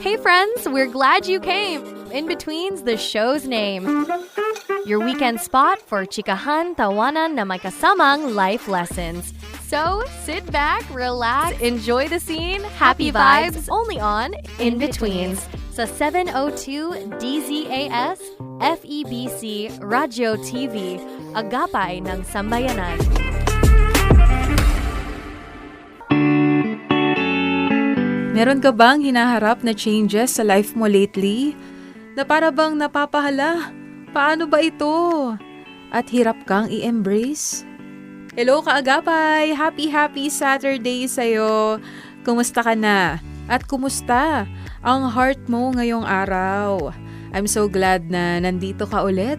Hey friends, we're glad you came. In Between's the show's name. Your weekend spot for chikahan, tawanan na may kasamang life lessons. So, sit back, relax, enjoy the scene, happy vibes, only on In Betweens sa 702 DZAS FEBC Radio TV, agapay ng sambayanan. Meron ka bang hinaharap na changes sa life mo lately? Na para bang napapahala? Paano ba ito? At hirap kang i-embrace? Hello kaagapay! Happy happy Saturday sa'yo! Kumusta ka na? At kumusta ang heart mo ngayong araw? I'm so glad na nandito ka ulit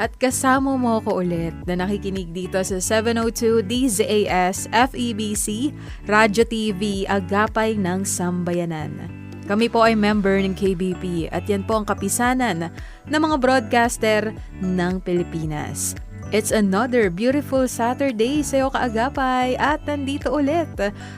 at kasama mo ko ulit na nakikinig dito sa 702 DZAS FEBC Radyo TV Agapay ng Sambayanan. Kami po ay member ng KBP at yan po ang kapisanan ng mga broadcaster ng Pilipinas. It's another beautiful Saturday sa iyo kaagapay at nandito ulit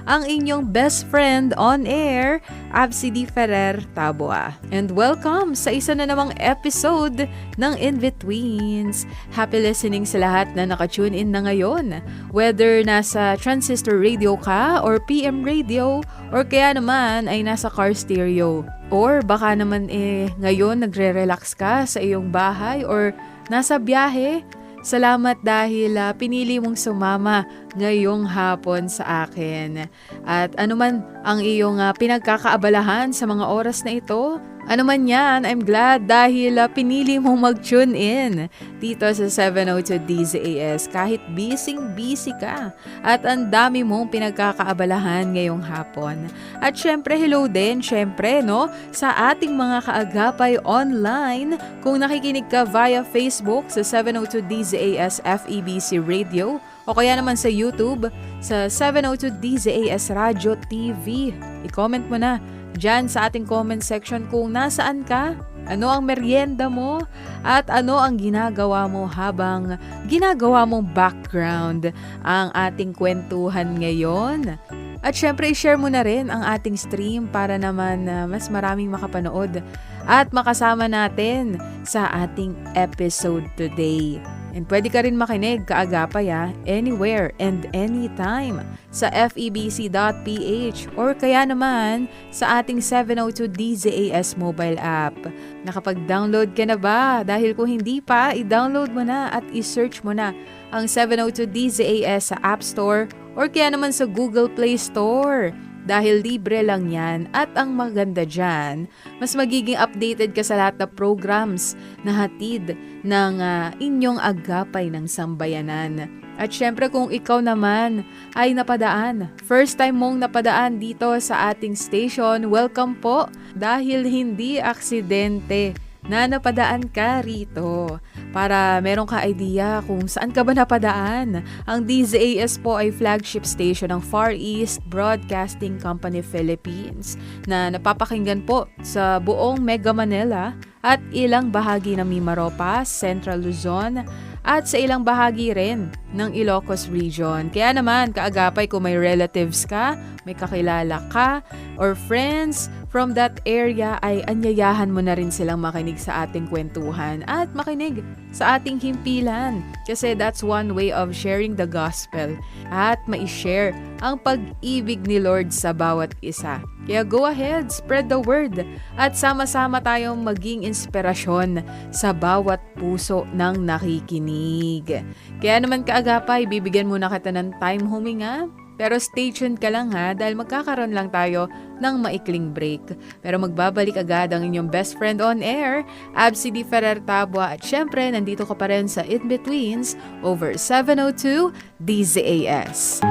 ang inyong best friend on air, Absidi Ferrer Tabua. And welcome sa isa na namang episode ng In-Betweens. Happy listening sa lahat na nakatune in na ngayon. Whether nasa transistor radio ka or PM radio or kaya naman ay nasa car stereo. Or baka naman eh ngayon nagre-relax ka sa iyong bahay or nasa biyahe Salamat dahil uh, pinili mong sumama ngayong hapon sa akin. At anuman ang iyong uh, pinagkakaabalahan sa mga oras na ito, ano man yan, I'm glad dahil uh, pinili mong mag-tune in dito sa 702 DZAS kahit busy-busy ka at ang dami mong pinagkakaabalahan ngayong hapon. At syempre, hello din, syempre, no, sa ating mga kaagapay online kung nakikinig ka via Facebook sa 702 DZAS FEBC Radio o kaya naman sa YouTube sa 702 DZAS Radio TV. I-comment mo na dyan sa ating comment section kung nasaan ka, ano ang merienda mo, at ano ang ginagawa mo habang ginagawa mong background ang ating kwentuhan ngayon. At syempre, share mo na rin ang ating stream para naman uh, mas maraming makapanood at makasama natin sa ating episode today. And pwede ka rin makinig kaagapay ha, anywhere and anytime sa febc.ph or kaya naman sa ating 702 DZAS mobile app. Nakapag-download ka na ba? Dahil kung hindi pa, i-download mo na at i-search mo na ang 702 DZAS sa App Store or kaya naman sa Google Play Store dahil libre lang yan at ang maganda dyan, mas magiging updated ka sa lahat ng programs na hatid ng uh, inyong agapay ng sambayanan. At syempre kung ikaw naman ay napadaan, first time mong napadaan dito sa ating station, welcome po dahil hindi aksidente na napadaan ka rito para meron ka idea kung saan ka ba napadaan. Ang DZAS po ay flagship station ng Far East Broadcasting Company Philippines na napapakinggan po sa buong Mega Manila at ilang bahagi ng Mimaropa, Central Luzon, at sa ilang bahagi rin ng Ilocos Region. Kaya naman, kaagapay kung may relatives ka, may kakilala ka, or friends from that area ay anyayahan mo na rin silang makinig sa ating kwentuhan at makinig sa ating himpilan. Kasi that's one way of sharing the gospel at ma-share ang pag-ibig ni Lord sa bawat isa. Kaya go ahead, spread the word at sama-sama tayong maging inspirasyon sa bawat puso ng nakikinig. Kaya naman kaagapay, bibigyan muna kita ng time huminga pero stay tuned ka lang ha dahil magkakaroon lang tayo ng maikling break. Pero magbabalik agad ang inyong best friend on air, Absi Di Ferrer Tabua at syempre nandito ka pa rin sa In-Betweens over 702 DZAS.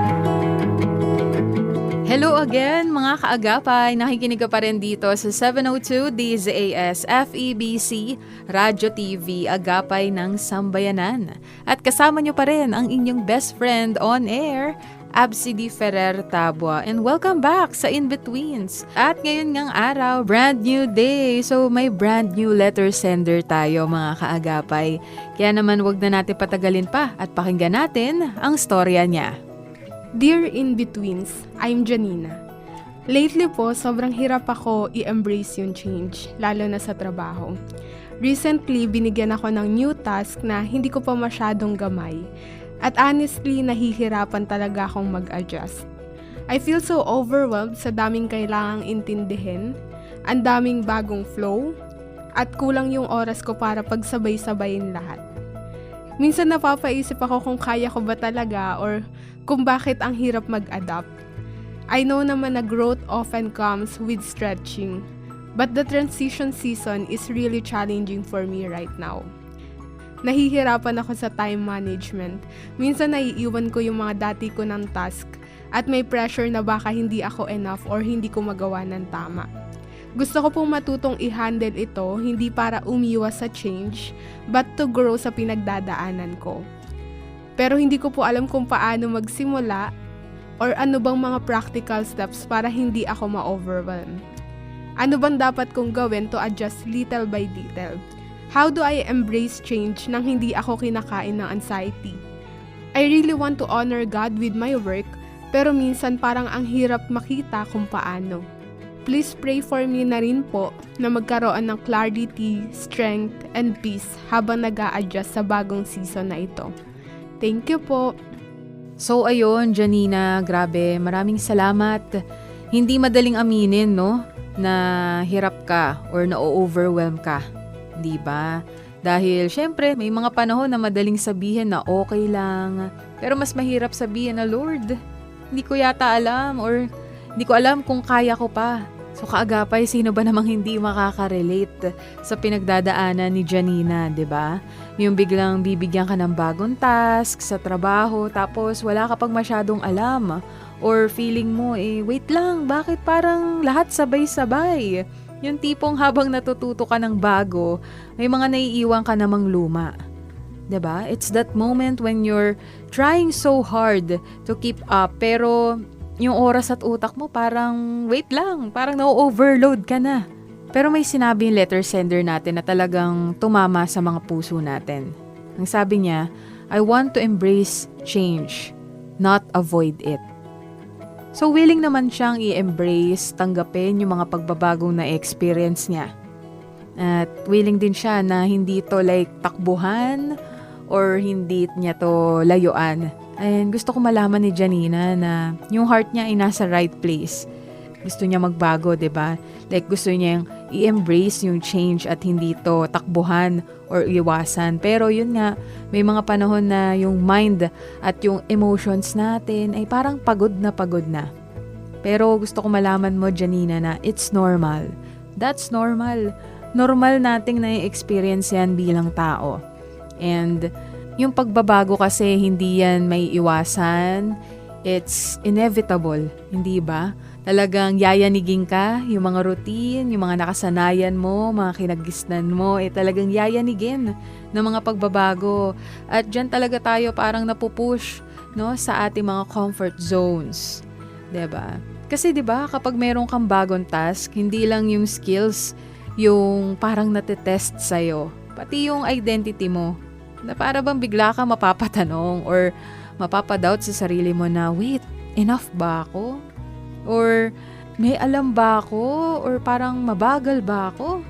Hello again mga kaagapay! Nakikinig ka pa rin dito sa 702 DZAS FEBC Radyo TV Agapay ng Sambayanan. At kasama nyo pa rin ang inyong best friend on air, Absidi Ferrer Tabua. And welcome back sa In-Betweens. At ngayon ngang araw, brand new day. So may brand new letter sender tayo mga kaagapay. Kaya naman wag na natin patagalin pa at pakinggan natin ang storya niya. Dear In-Betweens, I'm Janina. Lately po, sobrang hirap ako i-embrace yung change, lalo na sa trabaho. Recently, binigyan ako ng new task na hindi ko pa masyadong gamay. At honestly, nahihirapan talaga akong mag-adjust. I feel so overwhelmed sa daming kailangang intindihin, ang daming bagong flow, at kulang yung oras ko para pagsabay-sabayin lahat. Minsan napapaisip ako kung kaya ko ba talaga or kung bakit ang hirap mag-adapt. I know naman na growth often comes with stretching, but the transition season is really challenging for me right now. Nahihirapan ako sa time management. Minsan naiiwan ko yung mga dati ko ng task at may pressure na baka hindi ako enough or hindi ko magawa ng tama. Gusto ko pong matutong i-handle ito hindi para umiwas sa change, but to grow sa pinagdadaanan ko. Pero hindi ko po alam kung paano magsimula or ano bang mga practical steps para hindi ako ma-overwhelm. Ano bang dapat kong gawin to adjust little by little? How do I embrace change nang hindi ako kinakain ng anxiety? I really want to honor God with my work, pero minsan parang ang hirap makita kung paano. Please pray for me na rin po na magkaroon ng clarity, strength, and peace habang nag adjust sa bagong season na ito. Thank you po. So ayun, Janina, grabe, maraming salamat. Hindi madaling aminin, no, na hirap ka or na-overwhelm ka. 'Di ba? Dahil syempre, may mga panahon na madaling sabihin na okay lang. Pero mas mahirap sabihin na, Lord, hindi ko yata alam or hindi ko alam kung kaya ko pa. So kaagapay, sino ba namang hindi makaka-relate sa pinagdadaanan ni Janina, 'di ba? Yung biglang bibigyan ka ng bagong task sa trabaho tapos wala ka pang masyadong alam or feeling mo eh wait lang, bakit parang lahat sabay-sabay? Yung tipong habang natututo ka ng bago, may mga naiiwan ka namang luma. 'Di ba? It's that moment when you're trying so hard to keep up pero yung oras at utak mo parang wait lang, parang na-overload ka na. Pero may sinabi yung letter sender natin na talagang tumama sa mga puso natin. Ang sabi niya, I want to embrace change, not avoid it. So willing naman siyang i-embrace, tanggapin yung mga pagbabagong na experience niya. At willing din siya na hindi to like takbuhan or hindi niya to layuan. And gusto ko malaman ni Janina na yung heart niya ay nasa right place. Gusto niya magbago, 'di ba? Like gusto niya yung i-embrace yung change at hindi to takbuhan or iwasan. Pero yun nga, may mga panahon na yung mind at yung emotions natin ay parang pagod na pagod na. Pero gusto ko malaman mo, Janina, na it's normal. That's normal. Normal nating na-experience yan bilang tao. And yung pagbabago kasi hindi yan may iwasan. It's inevitable, hindi ba? Talagang yayanigin ka, yung mga routine, yung mga nakasanayan mo, mga kinagisnan mo, eh talagang yayanigin ng mga pagbabago. At dyan talaga tayo parang napupush no, sa ating mga comfort zones. ba? Kasi 'di ba kapag meron kang bagong task, hindi lang yung skills yung parang natetest sa'yo. Pati yung identity mo. Na para bang bigla ka mapapatanong or mapapadoubt sa sarili mo na, wait, enough ba ako? Or may alam ba ako? Or parang mabagal ba ako?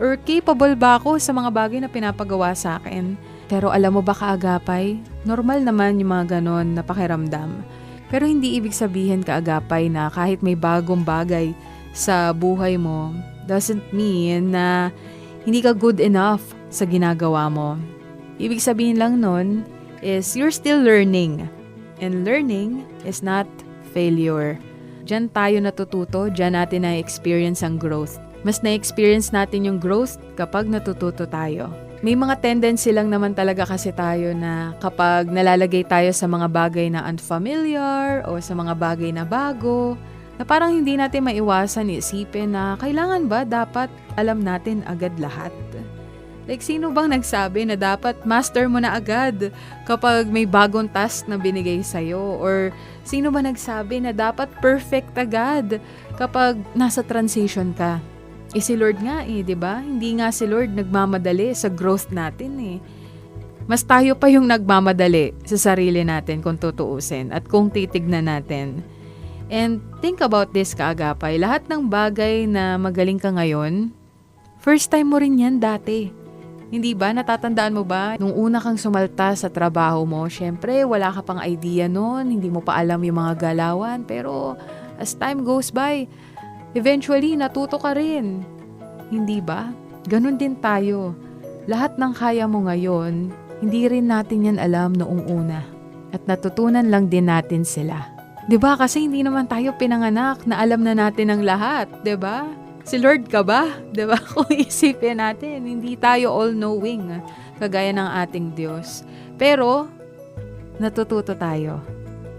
Or capable ba ako sa mga bagay na pinapagawa sa akin? Pero alam mo ba kaagapay? Normal naman yung mga ganon na pakiramdam. Pero hindi ibig sabihin kaagapay na kahit may bagong bagay sa buhay mo, doesn't mean na hindi ka good enough sa ginagawa mo. Ibig sabihin lang nun is you're still learning. And learning is not failure. Diyan tayo natututo, diyan natin na-experience ang growth. Mas na-experience natin yung growth kapag natututo tayo. May mga tendency lang naman talaga kasi tayo na kapag nalalagay tayo sa mga bagay na unfamiliar o sa mga bagay na bago, na parang hindi natin maiwasan isipin na kailangan ba dapat alam natin agad lahat? Like, sino bang nagsabi na dapat master mo na agad kapag may bagong task na binigay sa'yo? Or sino ba nagsabi na dapat perfect agad kapag nasa transition ka? Eh si Lord nga eh, di ba? Hindi nga si Lord nagmamadali sa growth natin eh. Mas tayo pa yung nagmamadali sa sarili natin kung tutuusin at kung titignan natin. And think about this kaagapay, lahat ng bagay na magaling ka ngayon, first time mo rin yan dati. Hindi ba? Natatandaan mo ba? Nung una kang sumalta sa trabaho mo, syempre wala ka pang idea noon, hindi mo pa alam yung mga galawan, pero as time goes by, eventually natuto ka rin. Hindi ba? Ganon din tayo. Lahat ng kaya mo ngayon, hindi rin natin yan alam noong una. At natutunan lang din natin sila. 'Di ba? Kasi hindi naman tayo pinanganak na alam na natin ang lahat, 'di ba? Si Lord ka ba? 'Di ba? Kung isipin natin, hindi tayo all-knowing kagaya ng ating Diyos. Pero natututo tayo.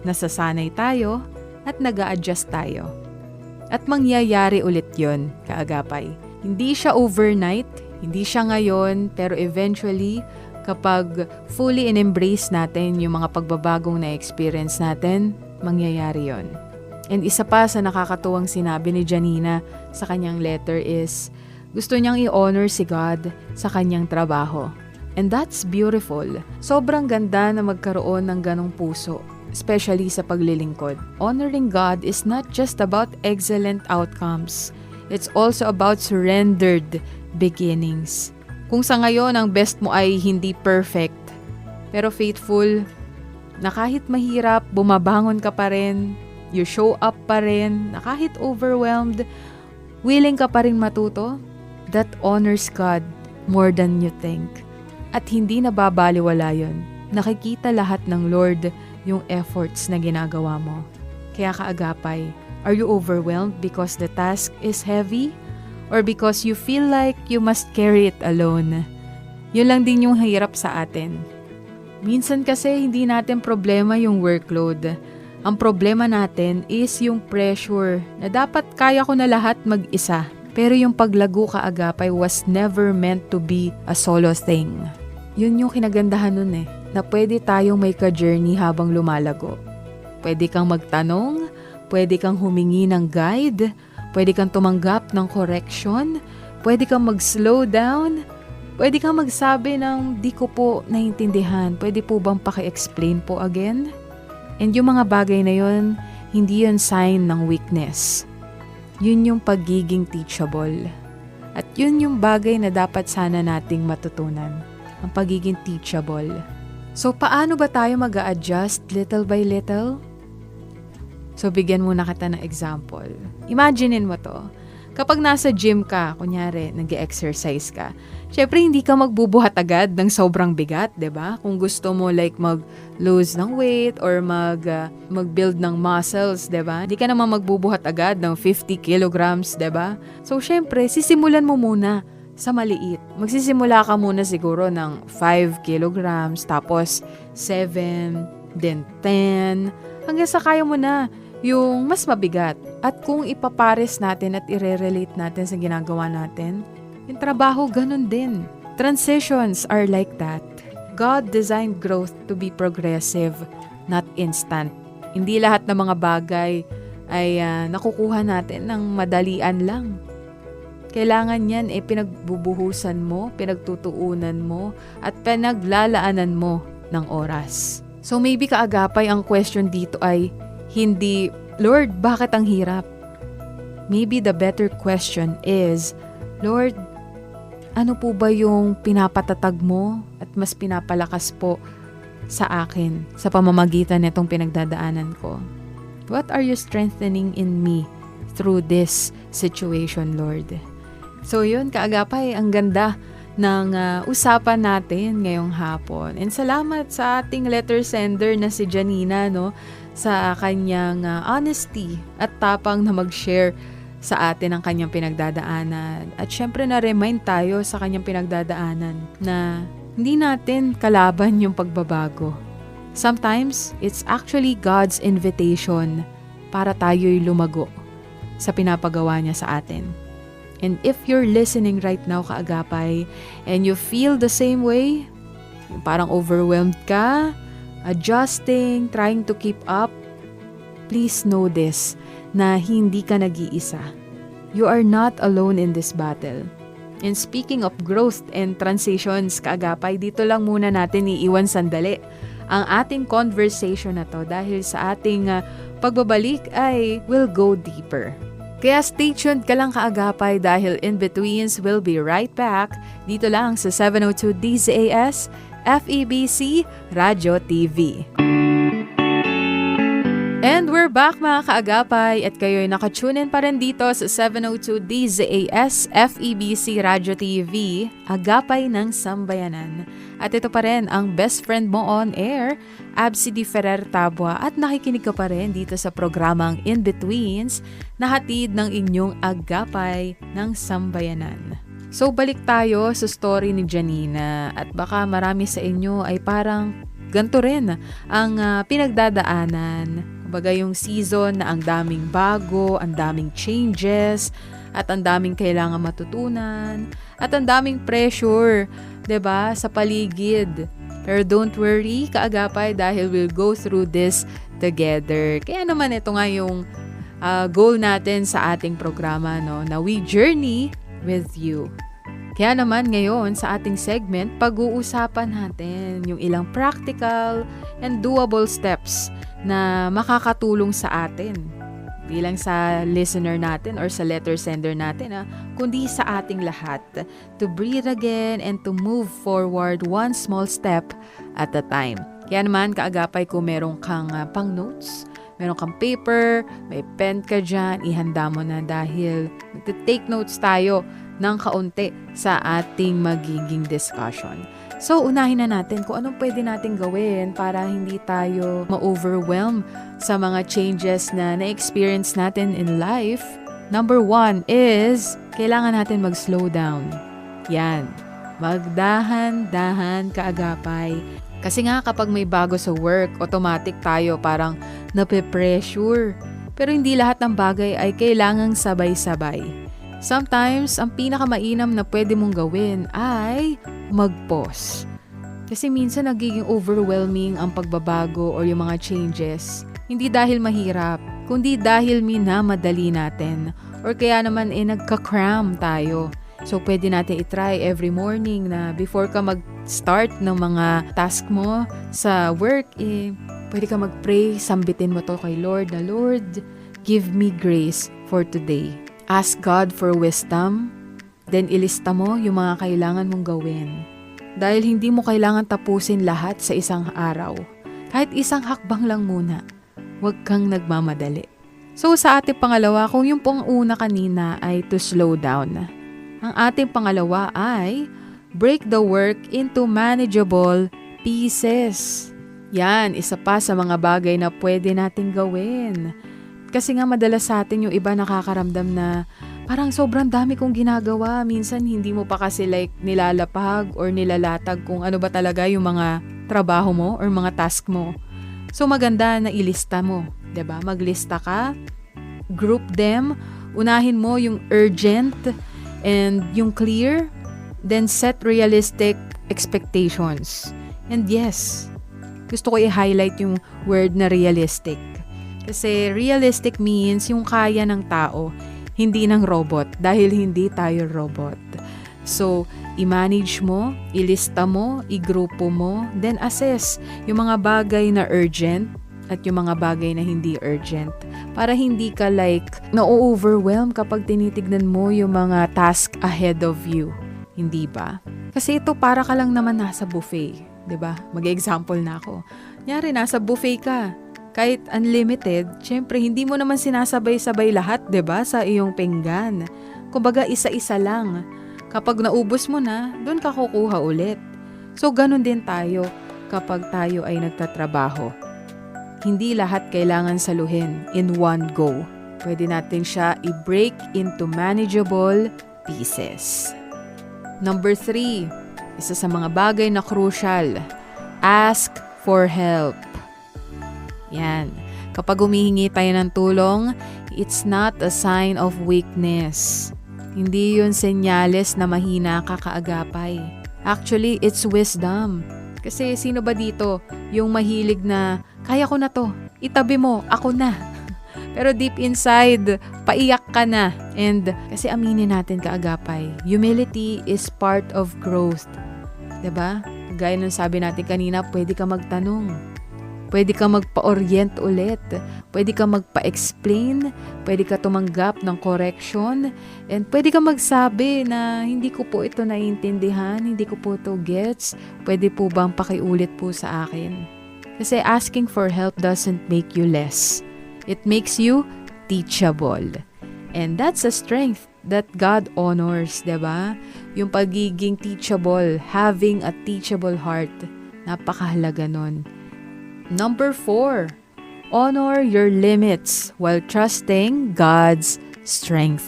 Nasasanay tayo at nag adjust tayo. At mangyayari ulit yon, kaagapay. Hindi siya overnight, hindi siya ngayon, pero eventually, kapag fully in-embrace natin yung mga pagbabagong na-experience natin, mangyayari yon. And isa pa sa nakakatuwang sinabi ni Janina sa kanyang letter is, gusto niyang i-honor si God sa kanyang trabaho. And that's beautiful. Sobrang ganda na magkaroon ng ganong puso, especially sa paglilingkod. Honoring God is not just about excellent outcomes. It's also about surrendered beginnings. Kung sa ngayon ang best mo ay hindi perfect, pero faithful, na kahit mahirap, bumabangon ka pa rin, you show up pa rin, na kahit overwhelmed, willing ka pa rin matuto, that honors God more than you think. At hindi nababaliwala yon. Nakikita lahat ng Lord yung efforts na ginagawa mo. Kaya kaagapay, are you overwhelmed because the task is heavy? Or because you feel like you must carry it alone? Yun lang din yung hirap sa atin. Minsan kasi hindi natin problema yung workload. Ang problema natin is yung pressure na dapat kaya ko na lahat mag-isa. Pero yung paglago kaagapay was never meant to be a solo thing. Yun yung kinagandahan nun eh, na pwede tayong may ka-journey habang lumalago. Pwede kang magtanong, pwede kang humingi ng guide, pwede kang tumanggap ng correction, pwede kang mag-slow down, pwede kang magsabi ng di ko po naiintindihan, pwede po bang paki-explain po again? And yung mga bagay na yun, hindi yun sign ng weakness. Yun yung pagiging teachable. At yun yung bagay na dapat sana nating matutunan ang pagiging teachable. So, paano ba tayo mag adjust little by little? So, bigyan muna kita ng example. Imaginein mo to. Kapag nasa gym ka, kunyari, nag exercise ka, syempre hindi ka magbubuhat agad ng sobrang bigat, ba? Kung gusto mo like mag-lose ng weight or mag uh, mag-build ng muscles, ba? Hindi ka naman magbubuhat agad ng 50 kilograms, ba? So syempre, sisimulan mo muna sa maliit. Magsisimula ka muna siguro ng 5 kilograms, tapos 7, then 10, hanggang sa kaya mo na yung mas mabigat. At kung ipapares natin at ire-relate natin sa ginagawa natin, yung trabaho ganun din. Transitions are like that. God designed growth to be progressive, not instant. Hindi lahat ng mga bagay ay uh, nakukuha natin ng madalian lang. Kailangan yan eh pinagbubuhusan mo, pinagtutuunan mo, at pinaglalaanan mo ng oras. So maybe kaagapay ang question dito ay, hindi, Lord, bakit ang hirap? Maybe the better question is, Lord, ano po ba yung pinapatatag mo at mas pinapalakas po sa akin sa pamamagitan nitong pinagdadaanan ko? What are you strengthening in me through this situation, Lord? So yun, kaagapay, ang ganda ng uh, usapan natin ngayong hapon. And salamat sa ating letter sender na si Janina, no? Sa kanyang uh, honesty at tapang na mag-share sa atin ang kanyang pinagdadaanan. At syempre na-remind tayo sa kanyang pinagdadaanan na hindi natin kalaban yung pagbabago. Sometimes, it's actually God's invitation para tayo'y lumago sa pinapagawa niya sa atin. And if you're listening right now kaagapay and you feel the same way, parang overwhelmed ka, adjusting, trying to keep up, please know this, na hindi ka nag-iisa. You are not alone in this battle. And speaking of growth and transitions, kaagapay, dito lang muna natin iiwan sandali ang ating conversation na to dahil sa ating ah, pagbabalik ay will go deeper. Kaya stay tuned ka lang kaagapay dahil In-Betweens will be right back dito lang sa 702 DZAS FEBC Radio TV. And we're back mga kaagapay at kayo'y nakatunin pa rin dito sa 702 DZAS FEBC Radio TV, Agapay ng Sambayanan. At ito pa rin ang best friend mo on air, Absi Di Ferrer Tabua at nakikinig ka pa rin dito sa programang In Betweens na hatid ng inyong Agapay ng Sambayanan. So balik tayo sa story ni Janina at baka marami sa inyo ay parang ganito rin ang ah, pinagdadaanan. Kumbaga yung season na ang daming bago, ang daming changes, at ang daming kailangan matutunan, at ang daming pressure, 'di ba sa paligid. Pero don't worry, kaagapay, dahil we'll go through this together. Kaya naman ito nga yung ah, goal natin sa ating programa, no, na we journey with you. Kaya naman ngayon sa ating segment, pag-uusapan natin yung ilang practical and doable steps na makakatulong sa atin. Di lang sa listener natin or sa letter sender natin, ha, kundi sa ating lahat to breathe again and to move forward one small step at a time. Kaya naman, kaagapay kung meron kang ah, pang notes, meron kang paper, may pen ka dyan, ihanda mo na dahil take notes tayo ng kaunti sa ating magiging discussion. So, unahin na natin kung anong pwede natin gawin para hindi tayo ma-overwhelm sa mga changes na na-experience natin in life. Number one is, kailangan natin mag-slow down. Yan. Magdahan-dahan kaagapay. Kasi nga kapag may bago sa work, automatic tayo parang nape-pressure. Pero hindi lahat ng bagay ay kailangang sabay-sabay. Sometimes, ang pinakamainam na pwede mong gawin ay mag-pause. Kasi minsan nagiging overwhelming ang pagbabago or yung mga changes. Hindi dahil mahirap, kundi dahil minamadali natin. Or kaya naman eh nagka-cram tayo. So pwede natin itry every morning na before ka mag-start ng mga task mo sa work, eh, pwede ka mag-pray, sambitin mo to kay Lord na Lord, give me grace for today. Ask God for wisdom, then ilista mo yung mga kailangan mong gawin. Dahil hindi mo kailangan tapusin lahat sa isang araw. Kahit isang hakbang lang muna, huwag kang nagmamadali. So sa ating pangalawa, kung yung pong una kanina ay to slow down. Ang ating pangalawa ay break the work into manageable pieces. Yan, isa pa sa mga bagay na pwede nating gawin. Kasi nga madalas sa atin yung iba nakakaramdam na parang sobrang dami kong ginagawa. Minsan hindi mo pa kasi like nilalapag or nilalatag kung ano ba talaga yung mga trabaho mo or mga task mo. So maganda na ilista mo, 'di ba? Maglista ka, group them, unahin mo yung urgent and yung clear, then set realistic expectations. And yes, gusto ko i-highlight yung word na realistic. Kasi realistic means yung kaya ng tao, hindi ng robot dahil hindi tayo robot. So, i-manage mo, ilista mo, igrupo mo, then assess yung mga bagay na urgent at yung mga bagay na hindi urgent. Para hindi ka like na-overwhelm kapag tinitignan mo yung mga task ahead of you. Hindi ba? Kasi ito para ka lang naman nasa buffet. 'Di ba? Mag-example na ako. Nyari, nasa buffet ka kahit unlimited, syempre hindi mo naman sinasabay-sabay lahat, 'di ba, sa iyong pinggan. Kumbaga isa-isa lang. Kapag naubos mo na, doon ka kukuha ulit. So ganun din tayo kapag tayo ay nagtatrabaho. Hindi lahat kailangan saluhin in one go. Pwede natin siya i-break into manageable pieces. Number three, isa sa mga bagay na crucial, ask for help. Yan. Kapag humihingi tayo ng tulong, it's not a sign of weakness. Hindi yun senyales na mahina ka kaagapay. Actually, it's wisdom. Kasi sino ba dito yung mahilig na, kaya ko na to, itabi mo, ako na. Pero deep inside, paiyak ka na. And kasi aminin natin kaagapay, humility is part of growth. ba? Gaya ng sabi natin kanina, pwede ka magtanong Pwede ka magpa-orient ulit. Pwede ka magpa-explain. Pwede ka tumanggap ng correction. And pwede ka magsabi na hindi ko po ito naiintindihan, hindi ko po ito gets. Pwede po bang pakiulit po sa akin? Kasi asking for help doesn't make you less. It makes you teachable. And that's a strength that God honors, ba? Yung pagiging teachable, having a teachable heart. Napakahalaga nun. Number four, honor your limits while trusting God's strength.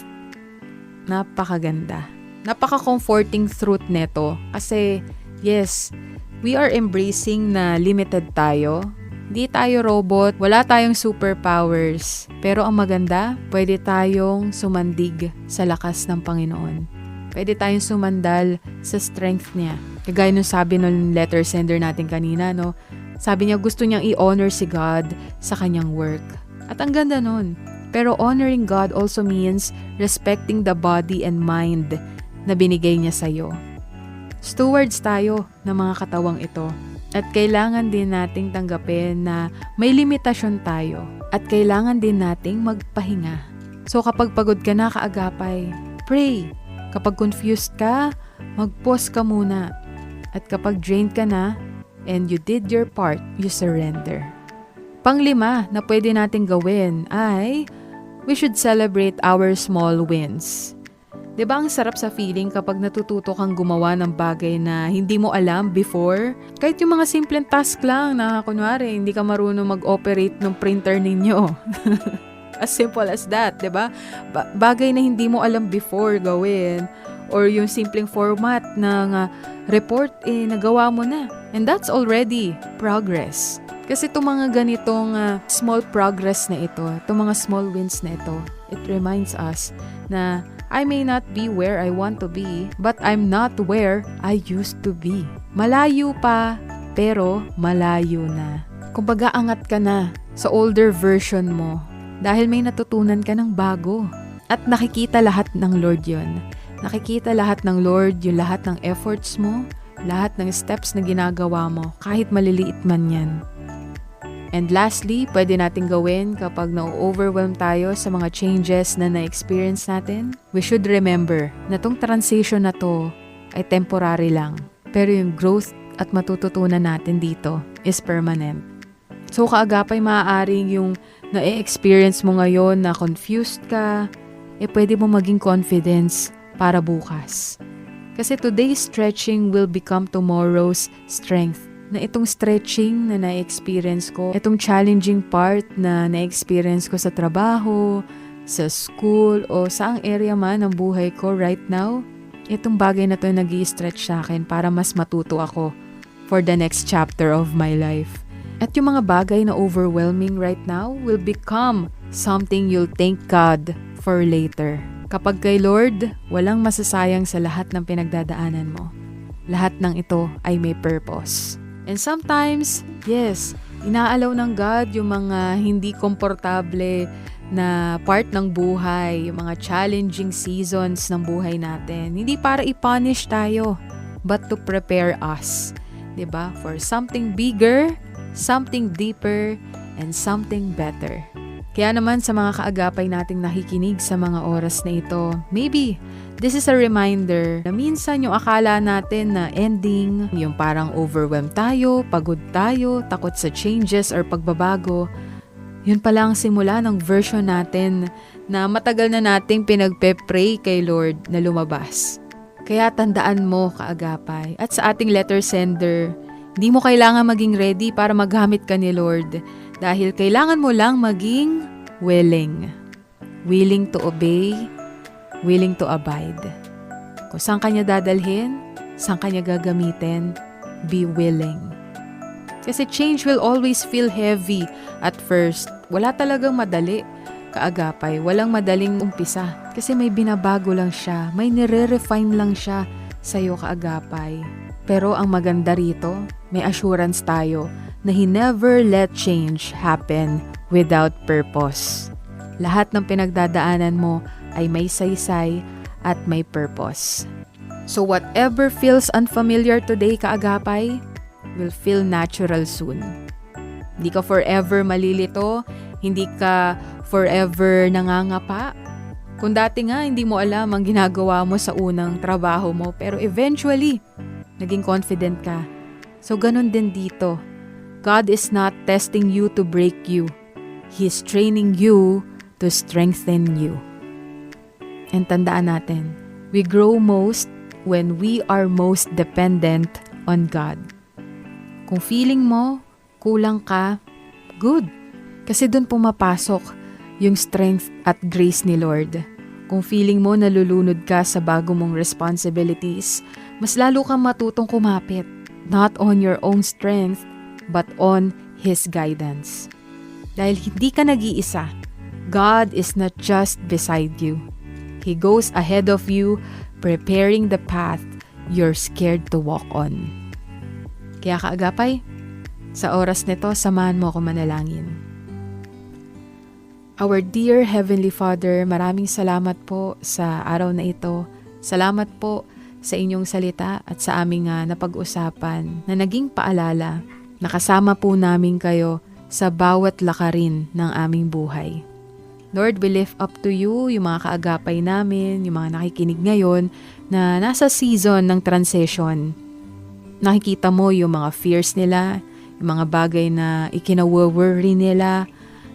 Napakaganda. Napaka-comforting truth neto. Kasi, yes, we are embracing na limited tayo. Hindi tayo robot, wala tayong superpowers. Pero ang maganda, pwede tayong sumandig sa lakas ng Panginoon. Pwede tayong sumandal sa strength niya. Kagaya nung sabi nung letter sender natin kanina, no? Sabi niya gusto niyang i-honor si God sa kanyang work. At ang ganda nun. Pero honoring God also means respecting the body and mind na binigay niya sa'yo. Stewards tayo ng mga katawang ito. At kailangan din nating tanggapin na may limitasyon tayo. At kailangan din nating magpahinga. So kapag pagod ka na kaagapay, pray. Kapag confused ka, mag-pause ka muna. At kapag drained ka na, and you did your part, you surrender. Panglima na pwede nating gawin ay we should celebrate our small wins. 'Di ba ang sarap sa feeling kapag natututo kang gumawa ng bagay na hindi mo alam before? Kahit yung mga simpleng task lang na kunwari hindi ka marunong mag-operate ng printer ninyo. as simple as that, 'di ba? Ba- bagay na hindi mo alam before gawin or yung simpleng format ng uh, report eh nagawa mo na. And that's already progress. Kasi itong mga ganitong uh, small progress na ito, itong mga small wins na ito, it reminds us na I may not be where I want to be, but I'm not where I used to be. Malayo pa, pero malayo na. Kumbaga angat ka na sa older version mo dahil may natutunan ka ng bago. At nakikita lahat ng Lord yon. Nakikita lahat ng Lord yung lahat ng efforts mo, lahat ng steps na ginagawa mo, kahit maliliit man yan. And lastly, pwede natin gawin kapag na-overwhelm tayo sa mga changes na na-experience natin, we should remember na tong transition na to ay temporary lang. Pero yung growth at matututunan natin dito is permanent. So kaagapay maaaring yung na-experience mo ngayon na confused ka, eh pwede mo maging confidence para bukas. Kasi today's stretching will become tomorrow's strength na itong stretching na na-experience ko, itong challenging part na na-experience ko sa trabaho, sa school, o saang area man ng buhay ko right now, itong bagay na to nag stretch sa akin para mas matuto ako for the next chapter of my life. At yung mga bagay na overwhelming right now will become something you'll thank God for later. Kapag kay Lord, walang masasayang sa lahat ng pinagdadaanan mo. Lahat ng ito ay may purpose. And sometimes, yes, inaalaw ng God yung mga hindi komportable na part ng buhay, yung mga challenging seasons ng buhay natin. Hindi para i-punish tayo, but to prepare us. 'di ba? For something bigger, something deeper, and something better. Kaya naman sa mga kaagapay nating nakikinig sa mga oras na ito, maybe this is a reminder na minsan yung akala natin na ending, yung parang overwhelmed tayo, pagod tayo, takot sa changes or pagbabago, yun pala ang simula ng version natin na matagal na nating pinagpe-pray kay Lord na lumabas. Kaya tandaan mo, kaagapay, at sa ating letter sender, hindi mo kailangan maging ready para maghamit ka ni Lord dahil kailangan mo lang maging willing. Willing to obey, willing to abide. Kung saan kanya dadalhin, saan kanya gagamitin, be willing. Kasi change will always feel heavy at first. Wala talagang madali kaagapay. Walang madaling umpisa. Kasi may binabago lang siya. May nire-refine lang siya sa'yo kaagapay. Pero ang maganda rito, may assurance tayo na He never let change happen without purpose. Lahat ng pinagdadaanan mo ay may saysay at may purpose. So whatever feels unfamiliar today kaagapay, will feel natural soon. Hindi ka forever malilito, hindi ka forever nangangapa. Kung dati nga hindi mo alam ang ginagawa mo sa unang trabaho mo, pero eventually, naging confident ka. So ganun din dito. God is not testing you to break you. He is training you to strengthen you. And tandaan natin, we grow most when we are most dependent on God. Kung feeling mo, kulang ka, good. Kasi doon pumapasok yung strength at grace ni Lord. Kung feeling mo nalulunod ka sa bago mong responsibilities, mas lalo kang matutong kumapit. Not on your own strength, but on His guidance. Dahil hindi ka nag-iisa, God is not just beside you. He goes ahead of you, preparing the path you're scared to walk on. Kaya kaagapay, sa oras nito, samahan mo ako manalangin. Our dear Heavenly Father, maraming salamat po sa araw na ito. Salamat po sa inyong salita at sa aming uh, napag-usapan na naging paalala. Nakasama po namin kayo sa bawat lakarin ng aming buhay. Lord, we lift up to you yung mga kaagapay namin, yung mga nakikinig ngayon na nasa season ng transition. Nakikita mo yung mga fears nila, yung mga bagay na ikinaworry nila,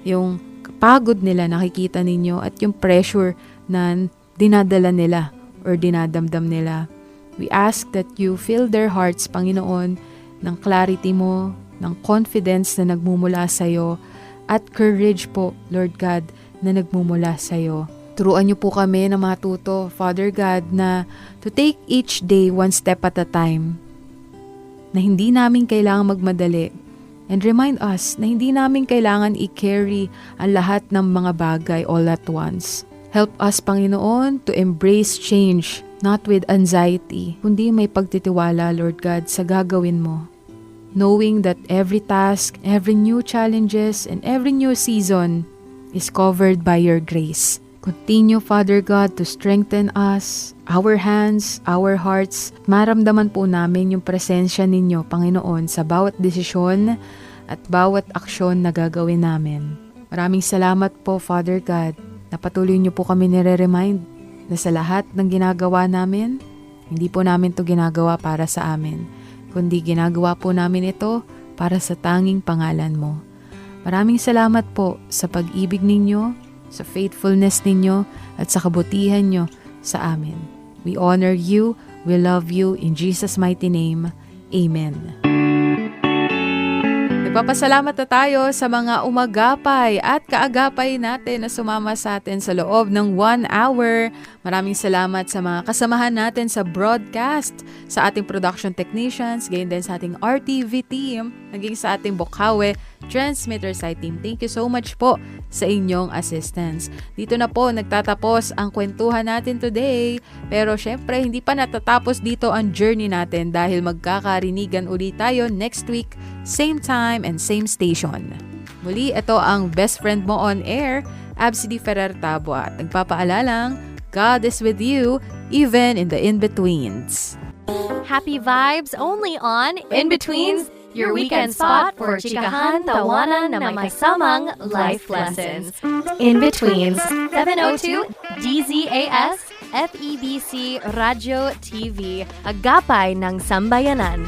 yung pagod nila nakikita ninyo at yung pressure na dinadala nila or dinadamdam nila. We ask that you fill their hearts, Panginoon, ng clarity mo, ng confidence na nagmumula sa iyo at courage po, Lord God, na nagmumula sa iyo. Turuan niyo po kami na matuto, Father God, na to take each day one step at a time. Na hindi namin kailangan magmadali. And remind us na hindi namin kailangan i-carry ang lahat ng mga bagay all at once. Help us, Panginoon, to embrace change, not with anxiety, kundi may pagtitiwala, Lord God, sa gagawin mo. Knowing that every task, every new challenges, and every new season is covered by your grace. Continue, Father God, to strengthen us, our hands, our hearts. Maramdaman po namin yung presensya ninyo, Panginoon, sa bawat desisyon at bawat aksyon na gagawin namin. Maraming salamat po, Father God, na patuloy niyo po kami nire-remind na sa lahat ng ginagawa namin, hindi po namin to ginagawa para sa amin, kundi ginagawa po namin ito para sa tanging pangalan mo. Maraming salamat po sa pag-ibig ninyo, sa faithfulness ninyo, at sa kabutihan nyo sa amin. We honor you, we love you, in Jesus' mighty name. Amen. Nagpapasalamat na tayo sa mga umagapay at kaagapay natin na sumama sa atin sa loob ng one hour. Maraming salamat sa mga kasamahan natin sa broadcast, sa ating production technicians, gayon din sa ating RTV team, naging sa ating Bokawe transmitter site team. Thank you so much po sa inyong assistance. Dito na po nagtatapos ang kwentuhan natin today. Pero syempre, hindi pa natatapos dito ang journey natin dahil magkakarinigan ulit tayo next week, same time and same station. Muli, ito ang best friend mo on air, Absidy Ferrer Tabua. Nagpapaalalang, God is with you even in the in-betweens. Happy vibes only on In Betweens, your weekend spot for chikahan, tawanan na may kasamang life lessons. In Betweens, 702 DZAS FEBC Radio TV, agapay ng sambayanan.